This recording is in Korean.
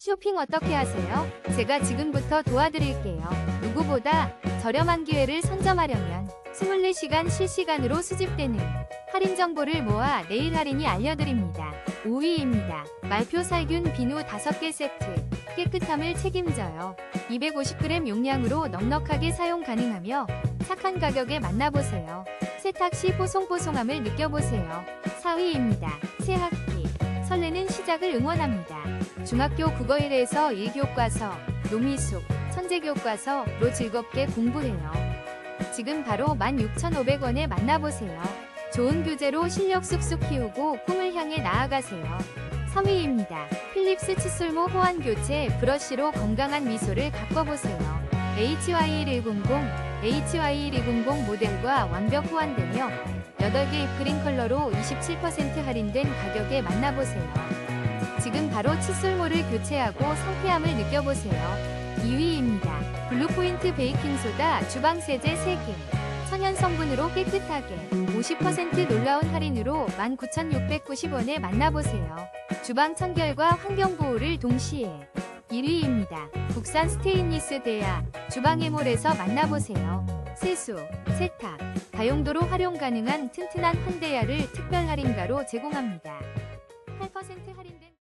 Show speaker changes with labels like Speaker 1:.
Speaker 1: 쇼핑 어떻게 하세요? 제가 지금부터 도와드릴게요. 누구보다 저렴한 기회를 선점하려면 24시간 실시간으로 수집되는 할인 정보를 모아 내일 할인이 알려드립니다. 5위입니다. 말표 살균 비누 5개 세트. 깨끗함을 책임져요. 250g 용량으로 넉넉하게 사용 가능하며 착한 가격에 만나보세요. 세탁 시 뽀송뽀송함을 느껴보세요. 4위입니다. 새 학기. 설레는 시작을 응원합니다. 중학교 국어일에서 1교과서, 노미숙, 천재교과서로 즐겁게 공부해요. 지금 바로 16,500원에 만나보세요. 좋은 교재로 실력 쑥쑥 키우고 꿈을 향해 나아가세요. 3위입니다. 필립스 칫솔모 호환 교체 브러쉬로 건강한 미소를 가꿔보세요. HY110, HY120 모델과 완벽 호환되며 8개 입그린 컬러로 27% 할인된 가격에 만나보세요. 지금 바로 칫솔모를 교체하고 상쾌함을 느껴보세요. 2위입니다. 블루포인트 베이킹소다 주방세제 3개. 천연 성분으로 깨끗하게 50% 놀라운 할인으로 19,690원에 만나보세요. 주방 청결과 환경 보호를 동시에 1위입니다. 국산 스테인리스 대야 주방의몰에서 만나보세요. 세수, 세탁, 다용도로 활용 가능한 튼튼한 한대야를 특별 할인가로 제공합니다. 8% 할인된